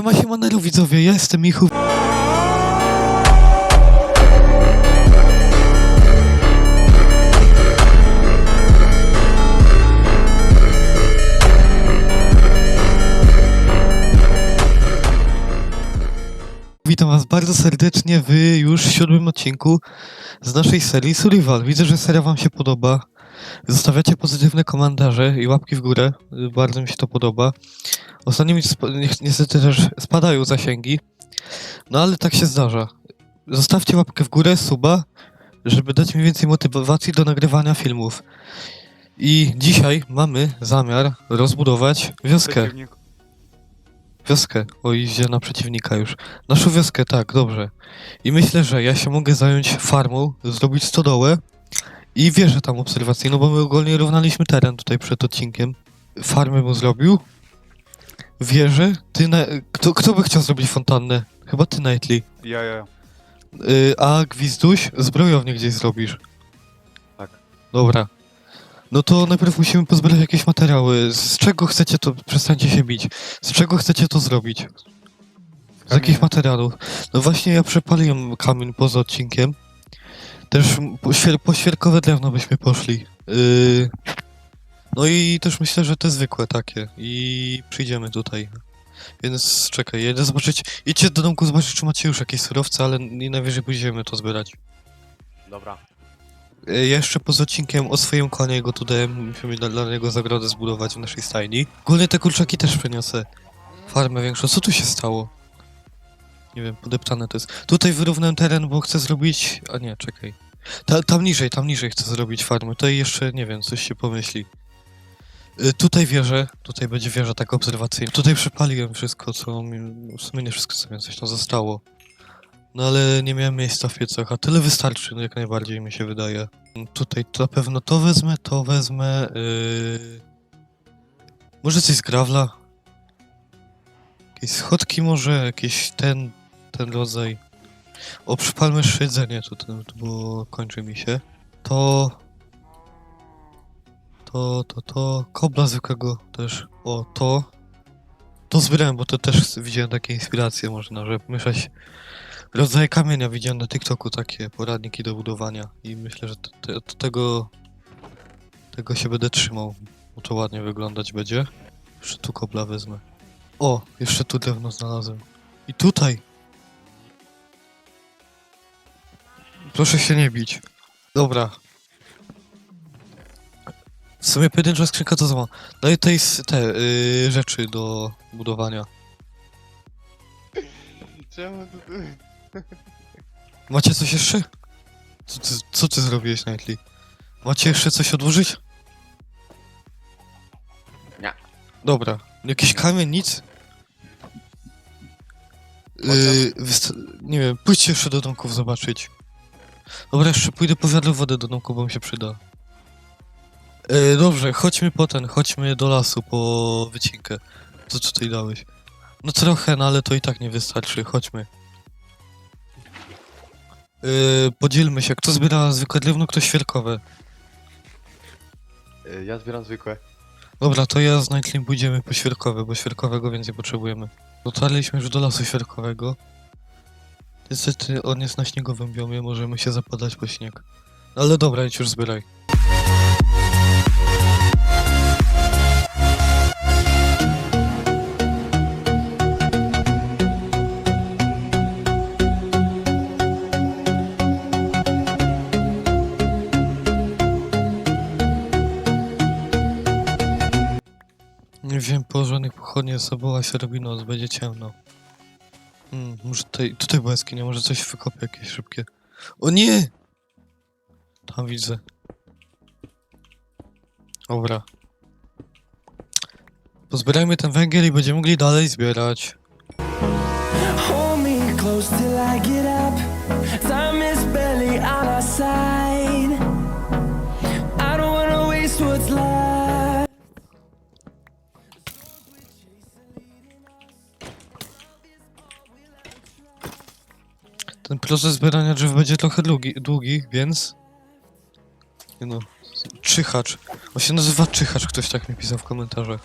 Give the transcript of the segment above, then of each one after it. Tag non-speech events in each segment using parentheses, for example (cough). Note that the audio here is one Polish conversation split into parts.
Siema, siema, widzowie, ja jestem Michu. Witam was bardzo serdecznie w już siódmym odcinku z naszej serii Survival. Widzę, że seria wam się podoba. Zostawiacie pozytywne komentarze i łapki w górę. Bardzo mi się to podoba. Ostatnio mi niestety też spadają zasięgi. No ale tak się zdarza. Zostawcie łapkę w górę, suba, żeby dać mi więcej motywacji do nagrywania filmów. I dzisiaj mamy zamiar rozbudować wioskę. Wioskę. O, idzie na przeciwnika już. Naszą wioskę, tak, dobrze. I myślę, że ja się mogę zająć farmą, zrobić stodołę i wieżę tam obserwacyjną, bo my ogólnie równaliśmy teren tutaj przed odcinkiem. Farmę mu zrobił. Wieżę. Ty na... kto, kto by chciał zrobić fontannę? Chyba ty, Nightly. Ja, ja. Y, a Gwizduś, zbrojownię gdzieś zrobisz. Tak. Dobra. No to najpierw musimy pozbierać jakieś materiały. Z czego chcecie to... Przestańcie się bić. Z czego chcecie to zrobić? Z jakich materiałów? No właśnie ja przepaliłem kamień poza odcinkiem. Też po, świer- po świerkowe drewno byśmy poszli. Yy... No i też myślę, że te zwykłe takie. I przyjdziemy tutaj. Więc czekaj, jedę zobaczyć. Idźcie do domku zobaczyć, czy macie już jakieś surowce, ale nie najwyżej pójdziemy to zbierać. Dobra. Yy, jeszcze poza odcinkiem o swoim konie go tutaj musimy dla, dla niego zagrodę zbudować w naszej stajni. Ogólnie te kurczaki też przeniosę. Farmę większą. Co tu się stało? Nie wiem, podeptane to jest. Tutaj wyrównałem teren, bo chcę zrobić... A nie, czekaj. Ta, tam niżej, tam niżej chcę zrobić farmę. Tutaj jeszcze, nie wiem, coś się pomyśli. Y, tutaj wieżę, tutaj będzie wieża taka obserwacyjna. Tutaj przepaliłem wszystko, co mi... W sumie nie wszystko, co mi coś tam zostało. No ale nie miałem miejsca w piecach, a tyle wystarczy, no jak najbardziej mi się wydaje. Tutaj to na pewno to wezmę, to wezmę... Yy... Może coś z gravla? Jakieś schodki może, jakiś ten, ten rodzaj. O, przypalmy jeszcze jedzenie tutaj, bo kończy mi się. To... To, to, to... Kobla zwykłego też. O, to... To zbierałem, bo to też widziałem takie inspiracje można, żeby mieszać rodzaje kamienia. Widziałem na TikToku takie poradniki do budowania i myślę, że te, te, to tego... Tego się będę trzymał, bo to ładnie wyglądać będzie. Jeszcze tu kobla wezmę. O, jeszcze tu drewno znalazłem. I tutaj. Proszę się nie bić. Dobra. W sumie pojedyncza skrzynka to zła. No i tutaj s- te yy, rzeczy do budowania. Czemu tu... (laughs) Macie coś jeszcze? Co ty, co ty zrobiłeś, Nightly? Macie jeszcze coś odłożyć? Nie. Dobra. Jakiś kamień, nic? Yy, wysta- nie wiem, pójdźcie jeszcze do domków zobaczyć. Dobra, jeszcze pójdę po wiadro wody do domku, bo mi się przyda. Yy, dobrze, chodźmy po ten, chodźmy do lasu po wycinkę. Co tutaj dałeś? No trochę, no ale to i tak nie wystarczy, chodźmy. Yy, podzielmy się, kto zbiera zwykłe drewno, kto świerkowe. Y, Ja zbieram zwykłe. Dobra, to ja z Nightlim pójdziemy po świerkowe, bo świerkowego więcej potrzebujemy. Dotarliśmy już do lasu świerkowego. Niestety on jest na śniegowym biomie, możemy się zapadać po śnieg. Ale dobra, idź już zbieraj. Nie wiem, po żadnych pochodni ze sobą się robi noc, będzie ciemno. Hmm, może tutaj, tutaj była jaskinia, może coś wykopię jakieś szybkie. O nie! Tam widzę. Dobra. Pozbierajmy ten węgiel i będziemy mogli dalej zbierać. Ten proces zbierania drzew będzie trochę długi, długi więc... Nie no, czyhacz. On się nazywa czyhacz, ktoś tak mi pisał w komentarzach.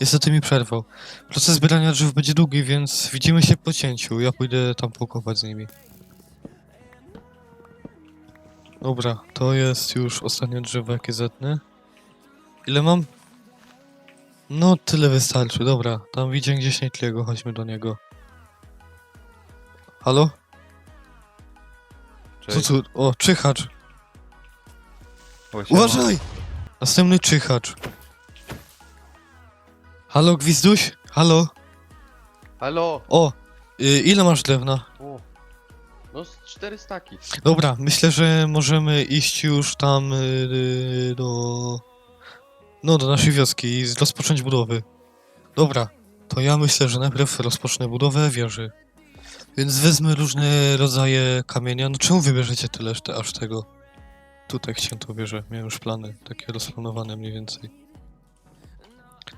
Niestety mi przerwał. Proces zbierania drzew będzie długi, więc widzimy się po cięciu. Ja pójdę tam pokopać z nimi. Dobra, to jest już ostatnie drzewo, jakie zetnę. Ile mam? No, tyle wystarczy. Dobra, tam widzę gdzieś Nightlego, chodźmy do niego. Halo? Co tu? O, czyhacz. O, siema. Uważaj! Następny czyhacz. Halo, Gwizduś? Halo? Halo! O! Y, ile masz drewna? O. No z cztery staki. Dobra, myślę, że możemy iść już tam y, do... No, do naszej wioski i rozpocząć budowy. Dobra, to ja myślę, że najpierw rozpocznę budowę wieży. Więc wezmę różne rodzaje kamienia. No czemu wybierzecie tyle te- aż tego? Tutaj chciałem to wieżę. Miałem już plany, takie rozplanowane mniej więcej.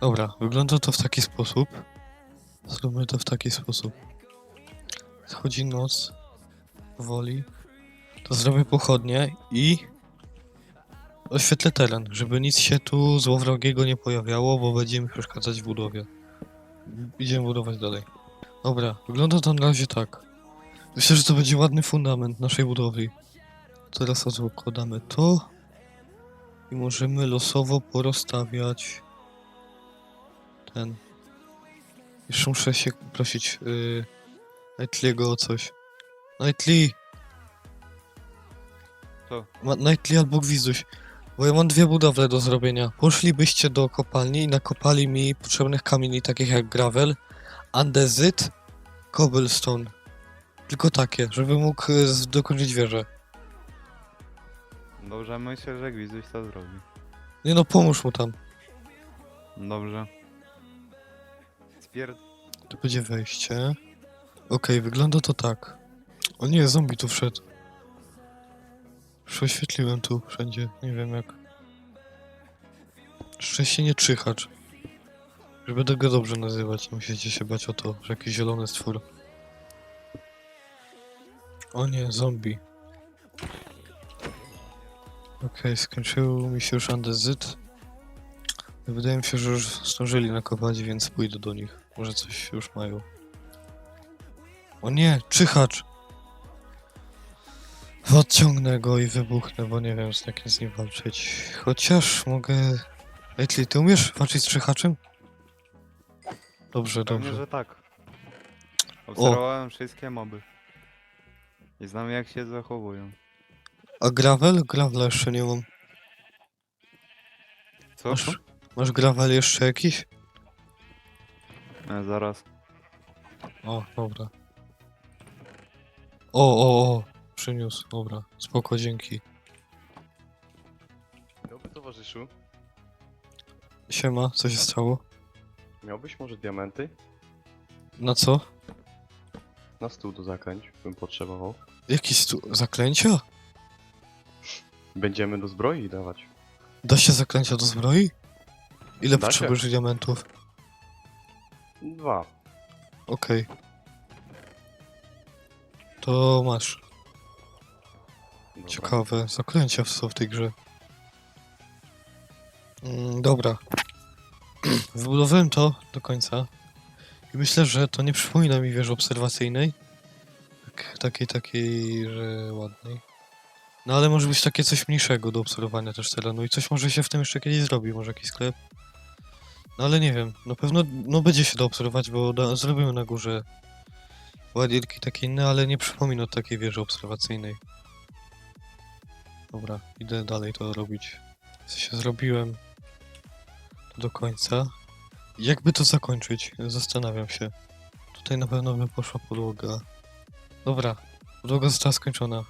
Dobra, wygląda to w taki sposób. Zróbmy to w taki sposób. Schodzi noc. Powoli. To zrobię pochodnie i oświetlę teren, żeby nic się tu złowrogiego nie pojawiało, bo będzie mi przeszkadzać w budowie. Idziemy budować dalej. Dobra, wygląda to na razie tak. Myślę, że to będzie ładny fundament naszej budowy. Teraz odkładamy to i możemy losowo porozstawiać ten. Jeszcze muszę się prosić yy, Nightliego o coś. Nightly! Co? Ma- Nightly albo Gwizuś. Bo ja mam dwie budowle do zrobienia. Poszlibyście do kopalni i nakopali mi potrzebnych kamieni takich jak gravel, andezyt, cobblestone. Tylko takie, żeby mógł z- dokończyć wieżę. Dobrze, myślę, że Gwizuś to zrobi. Nie no, pomóż mu tam. Dobrze. Spierd... Tu będzie wejście. Okej, wygląda to tak. O nie, zombie tu wszedł. Prześwietliłem tu wszędzie, nie wiem jak. Szczęście nie czyhacz. Że będę go dobrze nazywać, musicie się bać o to, że jakiś zielony stwór. O nie, zombie. Okej, skończył mi się już andezyt. Wydaje mi się, że już zdążyli nakopać, więc pójdę do nich. Może coś już mają. O nie, czyhacz! Odciągnę go i wybuchnę, bo nie wiem z jakim z nim walczyć. Chociaż mogę... Ejtli, ty umiesz walczyć z czyhaczem? Dobrze, Pewnie, dobrze. że tak. Obserwowałem wszystkie moby. I znam jak się zachowują. A gravel? Gravela jeszcze nie mam. Co? Masz, masz gravel jeszcze jakiś? E, zaraz. O, dobra. O, o, o! Przyniósł, dobra. Spoko, dzięki. Dobry towarzyszu. Siema, co się stało? Miałbyś może diamenty? Na co? Na stół do zakręć bym potrzebował. Jakieś tu zaklęcia? Będziemy do zbroi dawać. Da się zaklęcia do zbroi? Ile Da się. potrzebujesz diamentów? Dwa. Okej. To masz. Dobra. Ciekawe zaklęcia są w tej grze. Mm, dobra. (clears throat) Wybudowałem to do końca. I myślę, że to nie przypomina mi wieży obserwacyjnej. Tak, takiej, takiej, że ładnej. No ale może być takie coś mniejszego do obserwowania też terenu i coś może się w tym jeszcze kiedyś zrobi, może jakiś sklep. No ale nie wiem, na pewno no będzie się do obserwować, bo da, zrobimy na górze ładierki takie inne, ale nie przypomina takiej wieży obserwacyjnej. Dobra, idę dalej to robić. W sensie zrobiłem to do końca. Jakby to zakończyć? Zastanawiam się. Tutaj na pewno by poszła podłoga. Dobra, podłoga została skończona.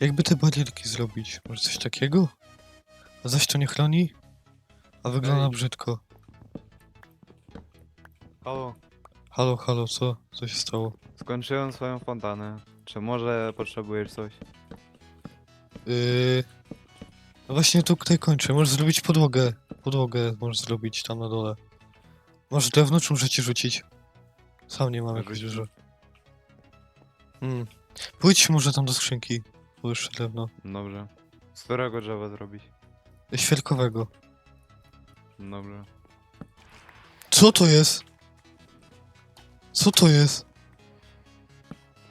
Jakby te barierki zrobić? Może coś takiego? A zaś to nie chroni? A wygląda Ej. brzydko. Halo, Halo, halo, co? Co się stało? skończyłem swoją fontannę. Czy może potrzebujesz coś? Yy... No właśnie tu tutaj kończę. Możesz zrobić podłogę. Podłogę możesz zrobić tam na dole. Masz drewno, czy muszę ci rzucić? Sam nie mam jakoś Rzuć. dużo. Hmm. Pójdź może tam do skrzynki. Bo jeszcze drewno. Dobrze. Z którego drzewa zrobić? Świerkowego. Dobrze. Co to jest? Co to jest?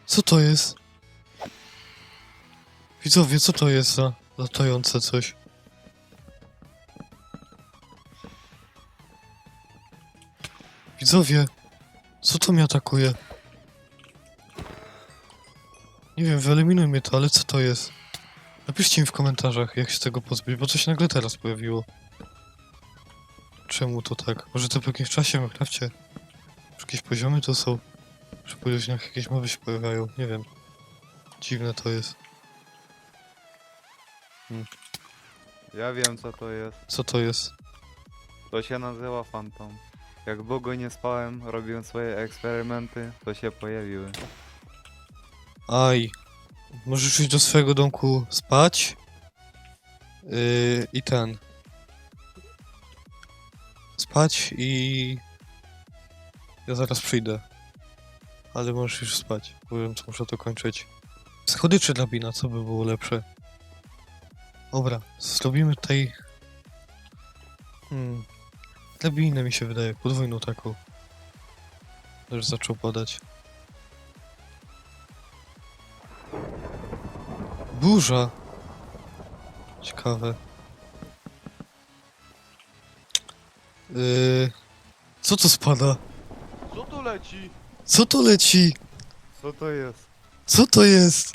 Co to jest? Widzowie, co to jest za latające coś? Widzowie, co to mnie atakuje? Nie wiem, wyeliminuj mnie to, ale co to jest? Napiszcie mi w komentarzach, jak się tego pozbyć, bo to się nagle teraz pojawiło. Czemu to tak? Może to po jakimś czasie Minecrafcie? Czy jakieś poziomy to są? Czy po godzinach jakieś mowy się pojawiają? Nie wiem. Dziwne to jest. Ja wiem co to jest. Co to jest? To się nazywa Phantom. Jak długo nie spałem, robiłem swoje eksperymenty, to się pojawiły. Aj. Możesz iść do swojego domku spać. Yy, I ten. Spać i... Ja zaraz przyjdę. Ale możesz już spać. Powiem, co muszę to kończyć. Schody czy drabina? Co by było lepsze? Dobra, zrobimy tutaj... Hmm. Drabinę mi się wydaje, podwójną taką. Już zaczął padać. Burza. Ciekawe. Yy, co to spada? Co tu leci? Co to leci? Co to jest? Co to jest?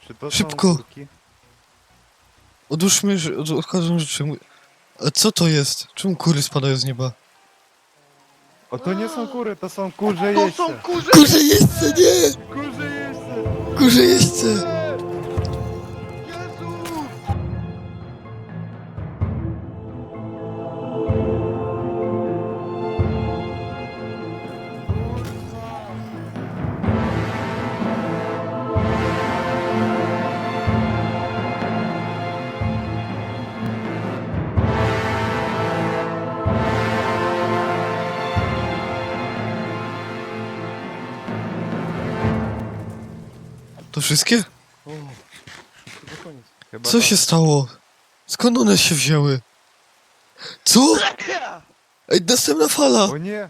Czy to Szybko. kurki? Odłóżmy, że- od- odkładam rzeczy. Mój- A co to jest? Czemu kury spadają z nieba? O to nie są kury, to są kurze To jeźdźce. są kurze! Kurze jeźdźce, nie! Kurze jeźdźce! Kurze jeźdźce! To wszystkie? O, chyba koniec. Chyba Co tak. się stało? Skąd one się wzięły? Co? Ej, następna fala! O nie!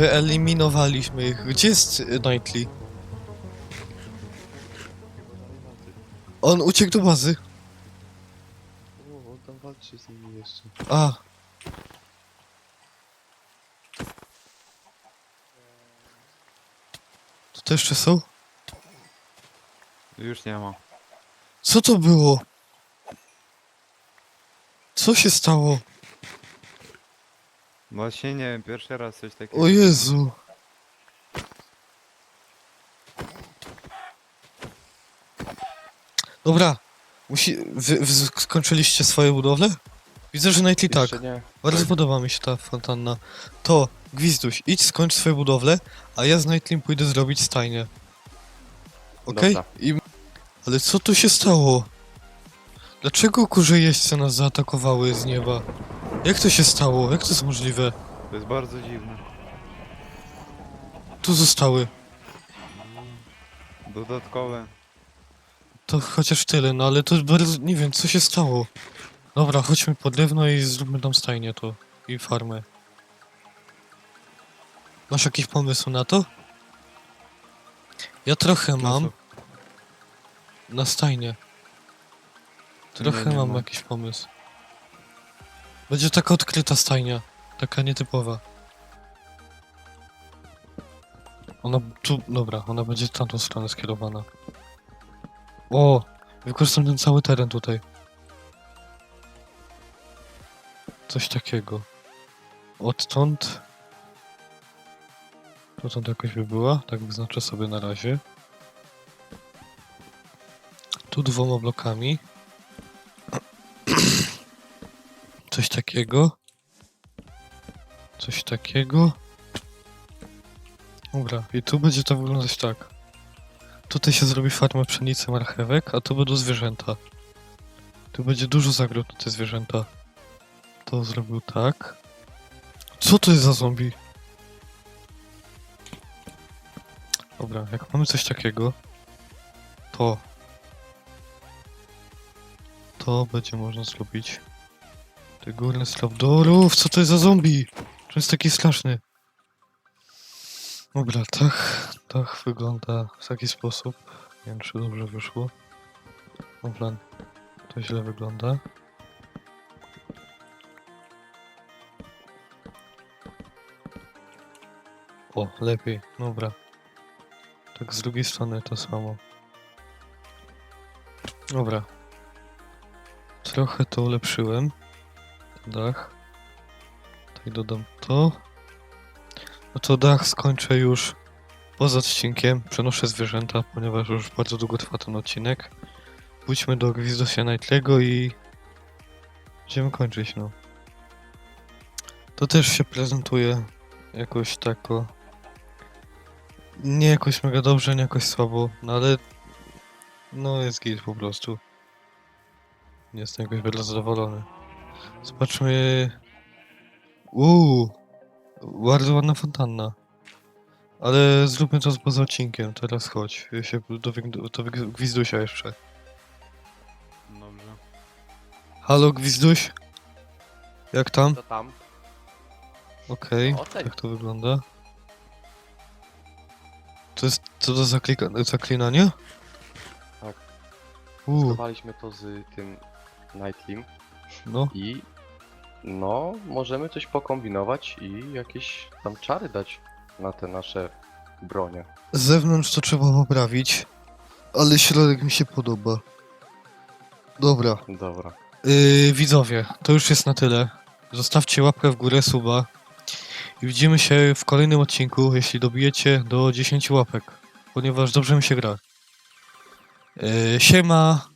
Wyeliminowaliśmy ich. Gdzie jest Knightley? On uciekł do bazy. O, on tam walczy z nimi jeszcze. A. Tu też jeszcze są? Już nie ma. Co to było? Co się stało? Właśnie nie wiem, pierwszy raz coś takiego. O Jezu. Dobra. Musi... Wy, wy skończyliście swoje budowle? Widzę, że Knightley tak. Jeszcze nie. Bardzo podoba mi się ta fontanna. To, Gwizduś, idź skończ swoje budowle, a ja z Nightlim pójdę zrobić stajnię. Okej? Dobra. I... Ale co tu się stało? Dlaczego kurze jeźdźce nas zaatakowały z nieba? Jak to się stało? Jak to jest możliwe? To jest bardzo dziwne. Tu zostały. Dodatkowe. To chociaż tyle, no ale to jest bardzo... nie wiem, co się stało. Dobra, chodźmy po drewno i zróbmy tam stajnię to. I farmę. Masz jakiś pomysł na to? Ja trochę mam. Na stajnię. Trochę nie mam mam. jakiś pomysł. Będzie taka odkryta stajnia. Taka nietypowa. Ona tu, dobra, ona będzie w tamtą stronę skierowana. O! Wykorzystam ten cały teren tutaj. Coś takiego. Odtąd... Dotąd jakoś by była, tak wyznaczę sobie na razie. Tu dwoma blokami. Coś takiego. Coś takiego. Dobra, i tu będzie to wyglądać tak. Tutaj się zrobi farmę pszenicy, marchewek, a tu będą zwierzęta. Tu będzie dużo zagród te zwierzęta. To zrobił tak. Co to jest za zombie? Dobra, jak mamy coś takiego, to to będzie można zrobić. Te górne slabdorów, co to jest za zombie? To jest taki straszny. Dobra, tak, tak wygląda w taki sposób. Nie wiem, czy dobrze wyszło. Dobra, to źle wygląda. O, lepiej, dobra. Tak z drugiej strony to samo. Dobra. Trochę to ulepszyłem. Dach. Tutaj dodam to. No to dach skończę już poza odcinkiem. Przenoszę zwierzęta, ponieważ już bardzo długo trwa ten odcinek. Pójdźmy do Gwizdosia Nightlego i będziemy kończyć, no. To też się prezentuje jakoś tako. Nie jakoś mega dobrze, nie jakoś słabo, no ale no jest git po prostu. Nie jestem jakoś bardzo zadowolony. Zobaczmy. Uuu, bardzo ładna fontanna. Ale zróbmy to poza odcinkiem, teraz chodź. Ja się do, do Wig- Gwizdusia jeszcze. Dobrze. Halo Gwizduś? Jak tam? Co tam? Okej, O, cześć. jak to wygląda? To jest co do zaklika- zaklinania? Tak. Uuu, to z tym Nightlim no. i no, możemy coś pokombinować i jakieś tam czary dać na te nasze bronie. Z zewnątrz to trzeba poprawić, ale środek mi się podoba. Dobra, Dobra. yy, widzowie, to już jest na tyle. Zostawcie łapkę w górę, suba. I widzimy się w kolejnym odcinku, jeśli dobijecie do 10 łapek, ponieważ dobrze mi się gra. Yy, siema,